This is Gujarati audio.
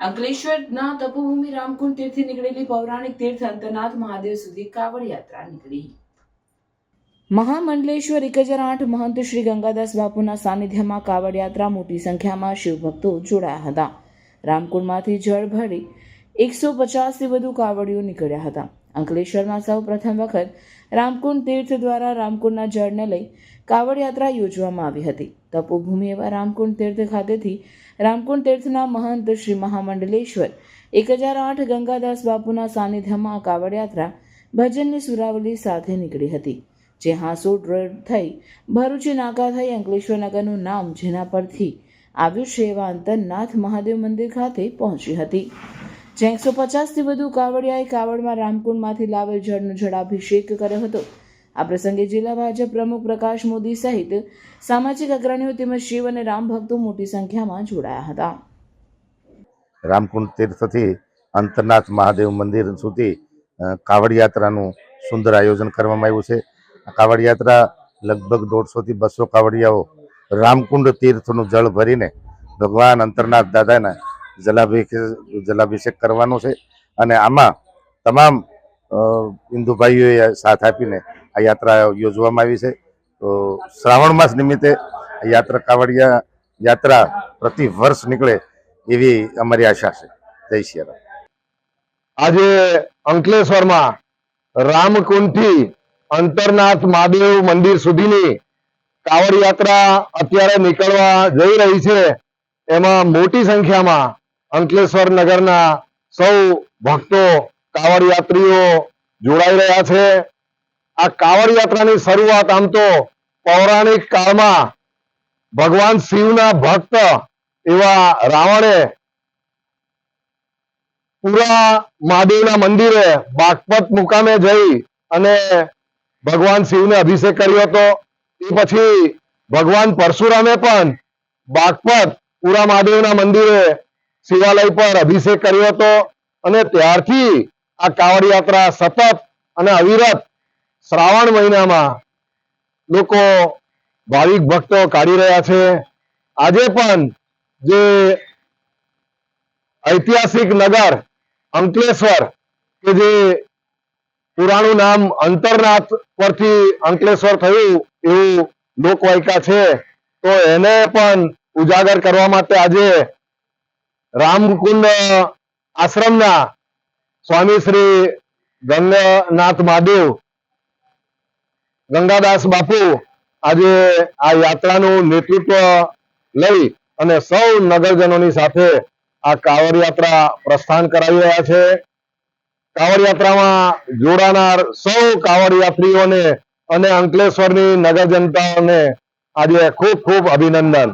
અંકલેશ્વરના તપોભૂમિ રામકુંડ તીર્થથી નીકળેલી પૌરાણિક તીર્થ અંતરનાથ મહાદેવ સુધી કાવડ યાત્રા નીકળી. મહામંડલેશ્વર એક હજાર આઠ મહંત શ્રી ગંગાદાસ બાપુના સાનિધ્યમાં કાવડ યાત્રા મોટી સંખ્યામાં શિવભક્તો જોડાયા હતા. રામકુંડમાંથી જળ ભરી એકસો પચાસથી વધુ કાવડીઓ નીકળ્યા હતા. અંકલેશ્વરમાં સૌ પ્રથમ વખત રામકુંડ તીર્થ દ્વારા રામકુંડના જળને લઈ કાવડ યાત્રા યોજવામાં આવી હતી. તપોભૂમિ એવા રામકુંડ તીર્થ ખાતેથી રામકુંડ તીર્થના મહંત શ્રી મહામંડલેશ્વર એક હજાર આઠ ગંગાદાસ બાપુના સાનિધ્યમાં આ કાવડ યાત્રા ભજનની સુરાવલી સાથે નીકળી હતી, જે હાંસોડ રોડ થઈ ભરૂચી નાકા થઈ અંકલેશ્વર નગરનું નામ જેના પરથી આવ્યું છે એવા અંતરનાથ મહાદેવ મંદિર ખાતે પહોંચી હતી. જ્યાં એકસો પચાસથી વધુ કાવડિયાએ કાવડમાં રામકુંડમાંથી લાવેલ જળનો જળાભિષેક કર્યો હતો. આ પ્રસંગે જિલ્લા ભાજપ પ્રમુખ પ્રકાશ મોદી સહિત સામાજિક અગ્રણીઓ તેમજ શિવ અને રામ ભક્તો મોટી સંખ્યામાં જોડાયા હતા. રામકુંડ તીર્થથી અંતરનાથ મહાદેવ મંદિર સુધી કાવડ યાત્રાનું સુંદર આયોજન કરવામાં આવ્યું છે. આ કાવડ યાત્રા લગભગ દોઢસોથી બસો કાવડિયાઓ રામકુંડ તીર્થનું જળ ભરીને ભગવાન અંતરનાથ દાદાના જલાભિષેક જલાભિષેક કરવાનો છે અને આમાં તમામ હિન્દુ સાથ આપીને આ યાત્રા યોજવામાં આવી છે. તો શ્રાવણ માસ નિમિત્તે યાત્રા કાવડિયા યાત્રા પ્રતિ વર્ષ નીકળે એવી અમારી આશા છે. જય શ્રી રામ. આજે અંકલેશ્વરમાં રામકુંડથી અંતરનાથ મહાદેવ મંદિર સુધીની કાવડ યાત્રા અત્યારે નીકળવા જઈ રહી છે. એમાં મોટી સંખ્યામાં અંકલેશ્વર નગરના સૌ ભક્તો કાવડ યાત્રીઓ જોડાઈ રહ્યા છે. આ કાવડ યાત્રાની શરૂઆત આમ તો પૌરાણિક કાળમાં ભગવાન શિવના ભક્ત એવા રાવણે પુરા મહાદેવના મંદિરે બાગપત મુકામે જઈ અને ભગવાન શિવને અભિષેક કર્યો હતો. એ પછી ભગવાન પરશુરામે પણ બાગપત પુરા મહાદેવના મંદિરે શિવાલય પર અભિષેક કર્યો હતો અને ત્યારથી આ કાવડ યાત્રા સતત અને અવિરત શ્રાવણ મહિનામાં લોકો ભાવિક ભક્તો કાઢી રહ્યા છે. આજે પણ જે ઐતિહાસિક નગર અંકલેશ્વર, કે જે પુરાણું નામ અંતરનાથ પરથી અંકલેશ્વર થયું એવું લોકવાયકા છે, તો એને પણ ઉજાગર કરવા માટે આજે રામકુંડ આશ્રમના સ્વામી શ્રી ગંગાનાથ મહાદેવ, ગંગાદાસ બાપુ આજે આ યાત્રાનું નેતૃત્વ લઈ અને સૌ નગરજનોની સાથે આ કાવડ યાત્રા પ્રસ્થાન કરાવી રહ્યા છે. કાવડ યાત્રામાં જોડાનાર સૌ કાવડ યાત્રીઓને અને અંકલેશ્વરની નગર જનતાઓને આજે ખૂબ ખૂબ અભિનંદન.